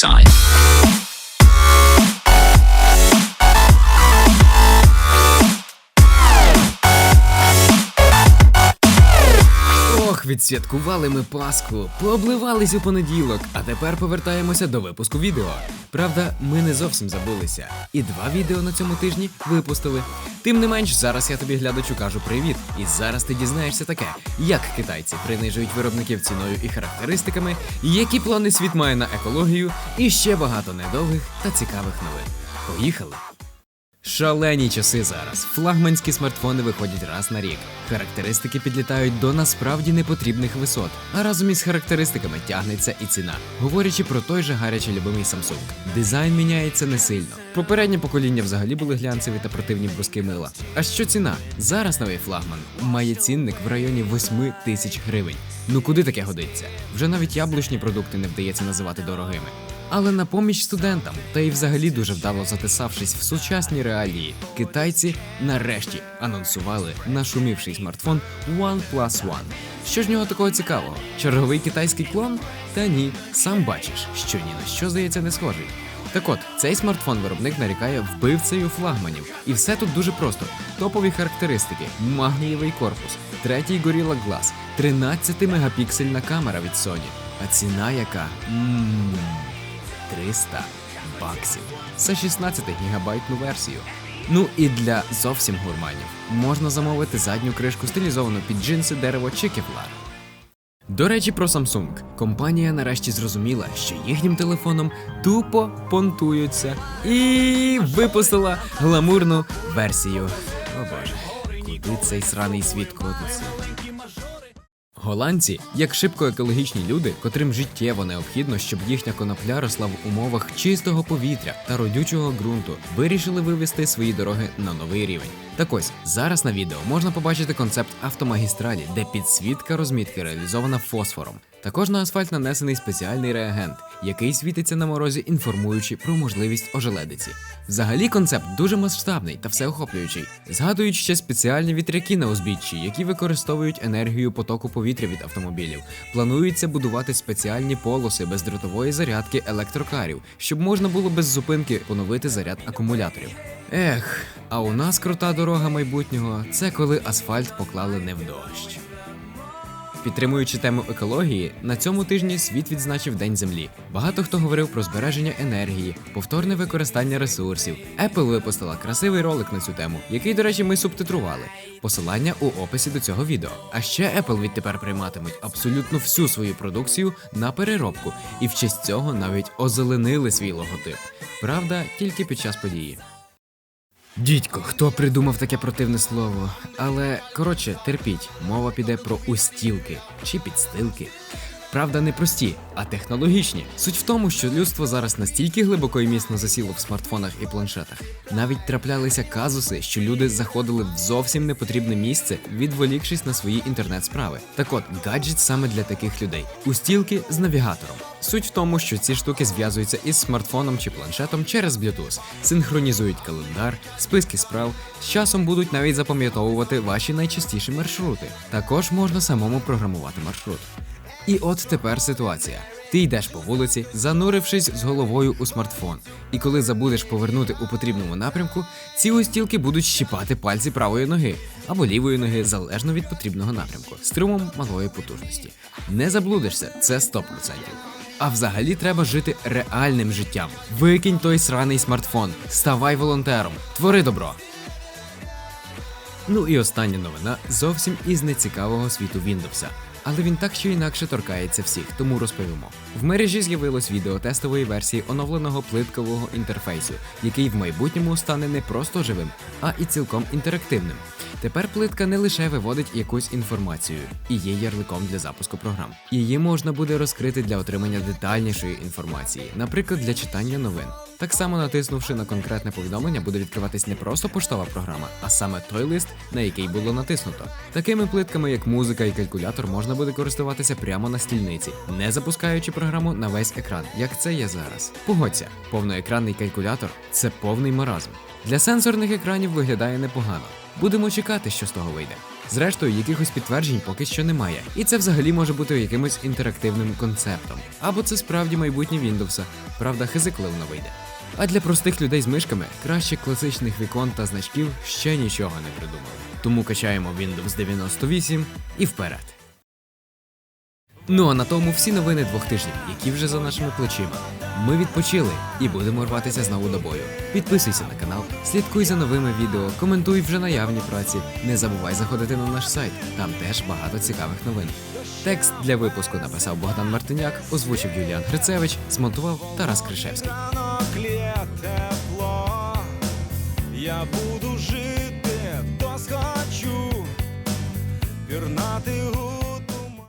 side. Відсвяткували ми Пасху, пообливались у понеділок, а тепер повертаємося до випуску відео. Правда, ми не зовсім забулися. І два відео на цьому тижні випустили. Тим не менш, зараз я тобі глядачу кажу привіт. І зараз ти дізнаєшся таке, як китайці принижують виробників ціною і характеристиками, які плани світ має на екологію, і ще багато недовгих та цікавих новин. Поїхали! Шалені часи зараз. Флагманські смартфони виходять раз на рік. Характеристики підлітають до насправді непотрібних висот, а разом із характеристиками тягнеться і ціна. Говорячи про той же гаряче любимий Samsung. Дизайн міняється не сильно. Попереднє покоління взагалі були глянцеві та противні бруски мила. А що ціна? Зараз новий флагман має цінник в районі 8 тисяч гривень. Ну куди таке годиться? Вже навіть яблучні продукти не вдається називати дорогими. Але на поміч студентам, та й взагалі дуже вдало затисавшись в сучасні реалії, китайці нарешті анонсували нашумівший смартфон OnePlus One. Що ж нього такого цікавого? Черговий китайський клон? Та ні, сам бачиш, що ні на що здається не схожий. Так от, цей смартфон виробник нарікає вбивцею флагманів. І все тут дуже просто: топові характеристики, магнієвий корпус, третій Gorilla Glass, 13-мегапіксельна камера від Sony. А ціна яка? Ммм. 300 баксів за 16 гігабайтну версію. Ну і для зовсім гурманів можна замовити задню кришку стилізовану під джинси, дерево чи кевлар. До речі, про Samsung. Компанія нарешті зрозуміла, що їхнім телефоном тупо понтуються і випустила гламурну версію. О боже, куди цей сраний світ котиться? Голландці, як шибко екологічні люди, котрим життєво необхідно, щоб їхня конопля росла в умовах чистого повітря та родючого ґрунту, вирішили вивести свої дороги на новий рівень. Так ось зараз на відео можна побачити концепт автомагістралі, де підсвітка розмітки реалізована фосфором. Також на асфальт нанесений спеціальний реагент, який світиться на морозі, інформуючи про можливість ожеледиці. Взагалі концепт дуже масштабний та всеохоплюючий. Згадують ще спеціальні вітряки на узбіччі, які використовують енергію потоку повітря від автомобілів. Планується будувати спеціальні полоси бездротової зарядки електрокарів, щоб можна було без зупинки поновити заряд акумуляторів. Ех, а у нас крута дорога майбутнього це коли асфальт поклали не в дощ. Підтримуючи тему екології, на цьому тижні світ відзначив День Землі. Багато хто говорив про збереження енергії, повторне використання ресурсів. Apple випустила красивий ролик на цю тему, який, до речі, ми субтитрували. Посилання у описі до цього відео. А ще Apple відтепер прийматимуть абсолютно всю свою продукцію на переробку, і в честь цього навіть озеленили свій логотип. Правда, тільки під час події. Дідько, хто придумав таке противне слово? Але коротше, терпіть, мова піде про устілки чи підстилки. Правда, не прості, а технологічні. Суть в тому, що людство зараз настільки глибоко і міцно засіло в смартфонах і планшетах. Навіть траплялися казуси, що люди заходили в зовсім непотрібне місце, відволікшись на свої інтернет-справи. Так от, гаджет саме для таких людей. Устілки з навігатором. Суть в тому, що ці штуки зв'язуються із смартфоном чи планшетом через Bluetooth, синхронізують календар, списки справ, з часом будуть навіть запам'ятовувати ваші найчастіші маршрути. Також можна самому програмувати маршрут. І от тепер ситуація. Ти йдеш по вулиці, занурившись з головою у смартфон. І коли забудеш повернути у потрібному напрямку, ці устілки будуть щіпати пальці правої ноги або лівої ноги залежно від потрібного напрямку, струмом малої потужності. Не заблудишся, це 100%. А взагалі треба жити реальним життям. Викинь той сраний смартфон, ставай волонтером, твори добро. Ну і остання новина зовсім із нецікавого світу Windows. Але він так чи інакше торкається всіх, тому розповімо. В мережі з'явилось відео тестової версії оновленого плиткового інтерфейсу, який в майбутньому стане не просто живим, а і цілком інтерактивним. Тепер плитка не лише виводить якусь інформацію і є ярликом для запуску програм. Її можна буде розкрити для отримання детальнішої інформації, наприклад, для читання новин. Так само натиснувши на конкретне повідомлення, буде відкриватись не просто поштова програма, а саме той лист, на який було натиснуто. Такими плитками, як музика і калькулятор, можна буде користуватися прямо на стільниці, не запускаючи програму на весь екран, як це є зараз. Погодься, повноекранний калькулятор це повний маразм. Для сенсорних екранів виглядає непогано. Будемо чекати, що з того вийде. Зрештою, якихось підтверджень поки що немає. І це взагалі може бути якимось інтерактивним концептом. Або це справді майбутнє Windows. Правда, хизикливо вийде. А для простих людей з мишками краще класичних вікон та значків ще нічого не придумали. Тому качаємо Windows 98 і вперед. Ну а на тому всі новини двох тижнів, які вже за нашими плечима. Ми відпочили і будемо рватися знову до бою. Підписуйся на канал, слідкуй за новими відео, коментуй вже наявні праці. Не забувай заходити на наш сайт, там теж багато цікавих новин. Текст для випуску написав Богдан Мартиняк, озвучив Юліан Грицевич, змонтував Тарас Кришевський. я буду жити, то схочу пірнати у